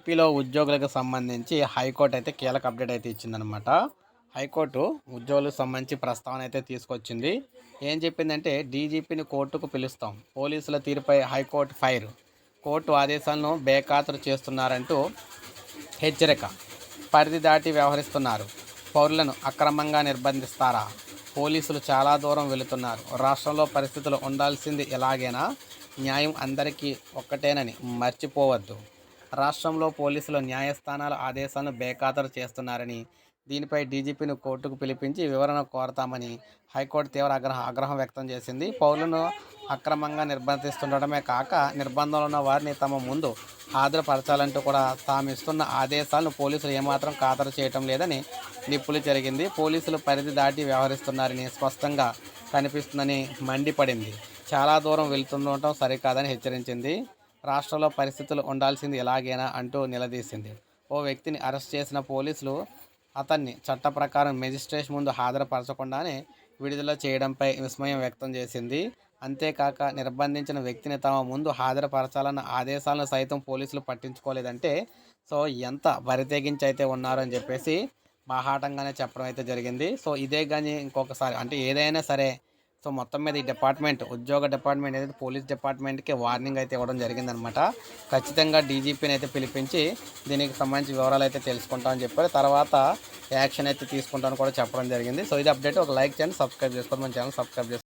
ఏపీలో ఉద్యోగులకు సంబంధించి హైకోర్టు అయితే కీలక అప్డేట్ అయితే ఇచ్చిందనమాట హైకోర్టు ఉద్యోగులకు సంబంధించి ప్రస్తావన అయితే తీసుకొచ్చింది. ఏం చెప్పిందంటే డీజీపీని కోర్టుకు పిలుస్తాం. పోలీసుల తీరుపై హైకోర్టు ఫైర్. కోర్టు ఆదేశాలను బేఖాతరు చేస్తున్నారంటూ హెచ్చరిక. పరిధి దాటి వ్యవహరిస్తున్నారు. పౌరులను అక్రమంగా నిర్బంధిస్తారా? పోలీసులు చాలా దూరం వెళుతున్నారు. రాష్ట్రంలో పరిస్థితులు ఉండాల్సింది ఎలాగైనా న్యాయం అందరికీ ఒక్కటేనని మర్చిపోవద్దు. రాష్ట్రంలో పోలీసులు న్యాయస్థానాల ఆదేశాలను బేఖాతరు చేస్తున్నారని దీనిపై డీజీపీని కోర్టుకు పిలిపించి వివరణ కోరతామని హైకోర్టు తీవ్ర ఆగ్రహ ఆగ్రహం వ్యక్తం చేసింది. పౌరులను అక్రమంగా నిర్బంధిస్తుండటమే కాక నిర్బంధంలో ఉన్న వారిని తమ ముందు హాజరుపరచాలంటూ కూడా తాము ఇస్తున్న ఆదేశాలను పోలీసులు ఏమాత్రం ఖాతరు చేయటం లేదని నిప్పులు జరిగింది. పోలీసులు పరిధి దాటి వ్యవహరిస్తున్నారని స్పష్టంగా కనిపిస్తుందని మండిపడింది. చాలా దూరం వెళ్తుండటం సరికాదని హెచ్చరించింది. రాష్ట్రంలో పరిస్థితులు ఉండాల్సింది ఎలాగైనా అంటూ నిలదీసింది. ఓ వ్యక్తిని అరెస్ట్ చేసిన పోలీసులు అతన్ని చట్ట ప్రకారం మెజిస్ట్రేట్ ముందు హాజరుపరచకుండానే విడుదల చేయడంపై విస్మయం వ్యక్తం చేసింది. అంతేకాక నిర్బంధించిన వ్యక్తిని తమ ముందు హాజరుపరచాలన్న ఆదేశాలను సైతం పోలీసులు పట్టించుకోలేదంటే సో ఎంత బరితెగించి అయితే ఉన్నారని చెప్పేసి బాహాటంగానే చెప్పడం అయితే జరిగింది. సో ఇదే కానీ ఇంకొకసారి అంటే ఏదైనా సరే సో మొత్తం మీద ఈ డిపార్ట్మెంట్ ఉద్యోగ డిపార్ట్మెంట్ ఏదైతే పోలీస్ డిపార్ట్మెంట్కి వార్నింగ్ అయితే ఇవ్వడం జరిగిందనమాట ఖచ్చితంగా డీజీపీని అయితే పిలిపించి దీనికి సంబంధించి వివరాలు అయితే తెలుసుకుంటామని చెప్పారు. తర్వాత యాక్షన్ అయితే తీసుకుంటామని కూడా చెప్పడం జరిగింది. సో ఇది అప్డేట్. ఒక లైక్ చేయండి సబ్స్క్రైబ్ చేసుకోండి. మన ఛానల్ సబ్స్క్రైబ్ చేసుకోండి.